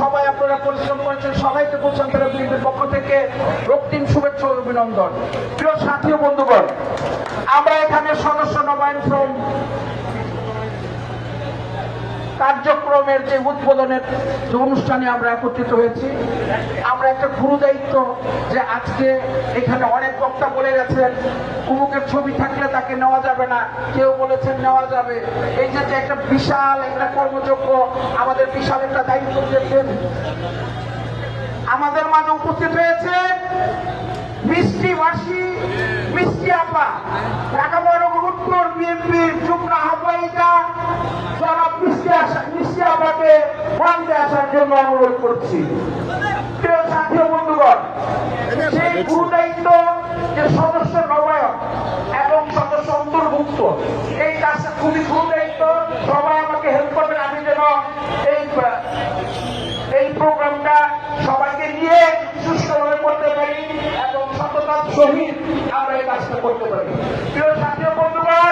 সবাই আপনারা পরিশ্রম করেছেন সবাইকে বলছেন তারা বিএনপির পক্ষ থেকে রক্তিম শুভেচ্ছা অভিনন্দন। প্রিয় সাথী বন্ধুগণ, আমরা এখানে সদস্য নবায়ন ফ্রম কার্যক্রমের যে উদ্বোধনের যে অনুষ্ঠানে আমরা একত্রিত হয়েছি, আমরা একটা গুরু দায়িত্ব যে আজকে এখানে অনেক বক্তা বলে গেছেন, কুমুকের ছবি থাকলে তাকে নেওয়া যাবে না, কেউ বলেছেন নেওয়া যাবে। এই যে একটা বিশাল একটা কর্মযোগ্য, আমাদের বিশাল একটা দায়িত্ব দিয়েছেন। আমাদের মাঝে উপস্থিত হয়েছে মিষ্টি বাসী মিষ্টি আপা, ঢাকা মহানগর উত্তর বিএনপির মিষ্টি আপাকে আসার জন্য অনুরোধ করছি। প্রিয় সাথী বন্ধুগণ, সেই গুরু যে সদস্য নবায়ন এবং সদস্য অন্তর্ভুক্ত, এই কাজটা খুবই গুরু সবাই আমাকে হেল্প করবেন, আমি যেন এই এই প্রোগ্রামটা সবাইকে নিয়ে সুষ্ঠুভাবে করতে পারি এবং সততার সহিত আমরা এই কাজটা করতে পারি। প্রিয় সাথী ও বন্ধুগণ